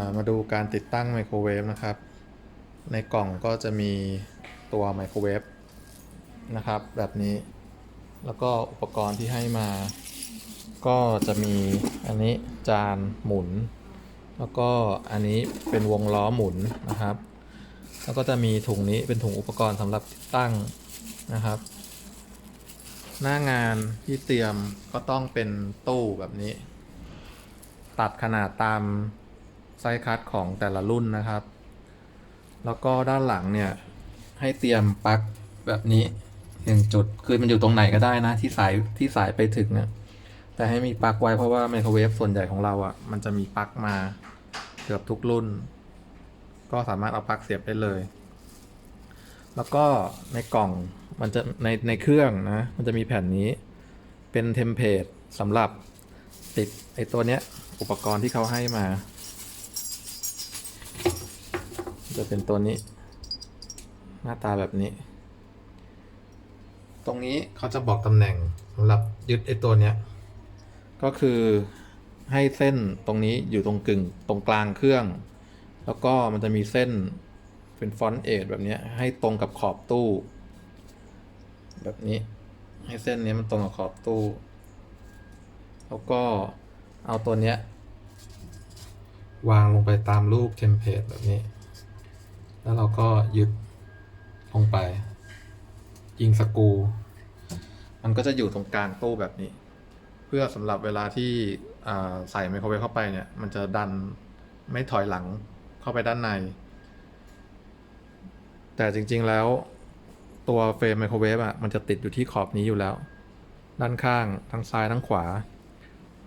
ามาดูการติดตั้งไมโครเวฟนะครับ ในกล่องก็จะมีตัวไมโครเวฟนะครับ แบบนี้ แล้วก็อุปกรณ์ที่ให้มา ก็จะมีอันนี้จานหมุน แล้วก็อันนี้เป็นวงล้อหมุนนะครับ แล้วก็จะมีถุงนี้เป็นถุงอุปกรณ์สำหรับติดตั้งนะครับ หน้างานที่เตรียมก็ต้องเป็นตู้แบบนี้ ตัดขนาดตาม ไซส์คัดของแต่ละรุ่นนะครับ แล้วก็ด้านหลังเนี่ยให้เตรียมปลั๊กแบบนี้หนึ่งจุดคือมันอยู่ตรงไหนก็ได้นะ ที่สายที่สายไปถึงเนี่ยแต่ให้มีปลั๊กไว้เพราะว่าไมโครเวฟส่วนใหญ่ของเราอะ่ะ มันจะมีปลั๊กมาเกือบทุกรุ่น ก็สามารถเอาปลั๊กเสียบได้เลย แล้วก็ในกล่องมันจะในในเครื่องนะ มันจะมีแผ่นนี้ เป็นเทมเพลตสำหรับติดไอตัวเนี้ยอุปกรณ์ที่เขาให้มา จะเป็นตัวนี้ หน้าตาแบบนี้ ตรงนี้เขาจะบอกตำแหน่งสำหรับยึดไอตัวเนี้ย ก็คือให้เส้นตรงนี้อยู่ตรงกึ่งตรงกลางเครื่อง แล้วก็มันจะมีเส้นเป็นฟอนต์เอทแบบเนี้ยให้ตรงกับขอบตู้ แบบนี้ ให้เส้นนี้มันตรงกับขอบตู้ แล้วก็เอาตัวเนี้ย วางลงไปตามรูปเทมเพลตแบบนี้ แล้วเราก็ยึดลงไป ยิงสกู มันก็จะอยู่ตรงกลางตู้แบบนี้ เพื่อสำหรับเวลาที่ใส่ไมโครเวฟเข้าไปเนี่ย มันจะดันไม่ถอยหลังเข้าไปด้านใน แต่จริง ๆแล้วตัวเฟรมไมโครเวฟอะมันจะติดอยู่ที่ขอบนี้อยู่แล้ว ด้านข้างทั้งซ้ายทั้งขวา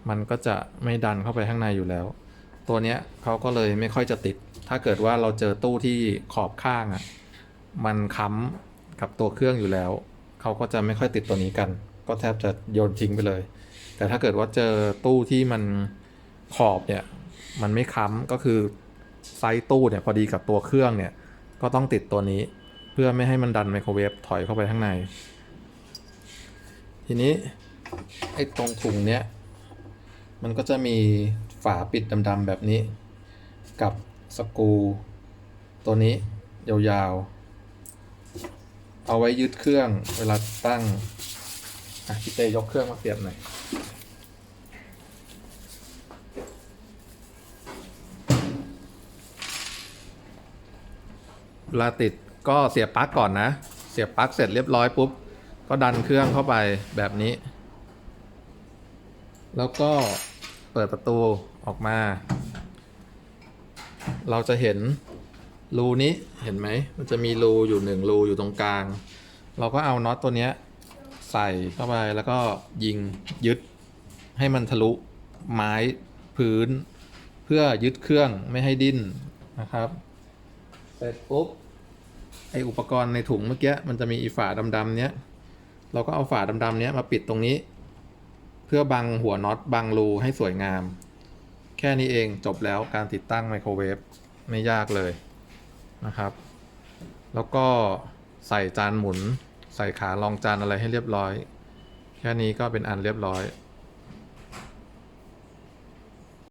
มันก็จะไม่ดันเข้าไปข้างในอยู่แล้ว ตัวเนี้ยเขาก็เลยไม่ค่อยจะติด ถ้าเกิดว่าเราเจอตู้ที่ขอบข้างอะมันค้ำกับตัวเครื่องอยู่แล้ว เขาก็จะไม่ค่อยติดตัวนี้กัน ก็แทบจะโยนทิ้งไปเลย แต่ถ้าเกิดว่าเจอตู้ที่มันขอบเนี่ย มันไม่ค้ำก็คือไซส์ตู้เนี่ยพอดีกับตัวเครื่องเนี่ย ก็ต้องติดตัวนี้ เพื่อไม่ให้มันดันไมโครเวฟถอยเข้าไปข้างใน ทีนี้ไอ้ตรงถุงเนี้ยมันก็จะมี ฝาปิดดำๆแบบนี้ กับสกูตัวนี้ยาวๆ เอาไว้ยึดเครื่องเวลาตั้งอะพี่เตยกเครื่องมาเสียบหน่อยเวลาติดก็เสียบปลั๊กก่อนนะ เสียบปลั๊กเสร็จเรียบร้อยปุ๊บ ก็ดันเครื่องเข้าไปแบบนี้ แล้วก็เปิดประตู ออกมา เราจะเห็นรูนี้เห็นไหม มันจะมีรูอยู่หนึ่งรูอยู่ตรงกลาง เราก็เอาน็อตตัวเนี้ยใส่เข้าไปแล้วก็ยิงยึดให้มันทะลุไม้พื้น เพื่อยึดเครื่องไม่ให้ดิ้นนะครับ เสร็จปุ๊บไออุปกรณ์ในถุงเมื่อกี้มันจะมีอีฝาดำๆเนี้ย เราก็เอาฝาดำๆเนี้ยมาปิดตรงนี้ เพื่อบังหัวน็อตบังรูให้สวยงาม แค่นี้เองจบแล้วการติดตั้งไมโครเวฟไม่ยากเลยนะครับ แล้วก็ใส่จานหมุน ใส่ขารองจานอะไรให้เรียบร้อย แค่นี้ก็เป็นอันเรียบร้อย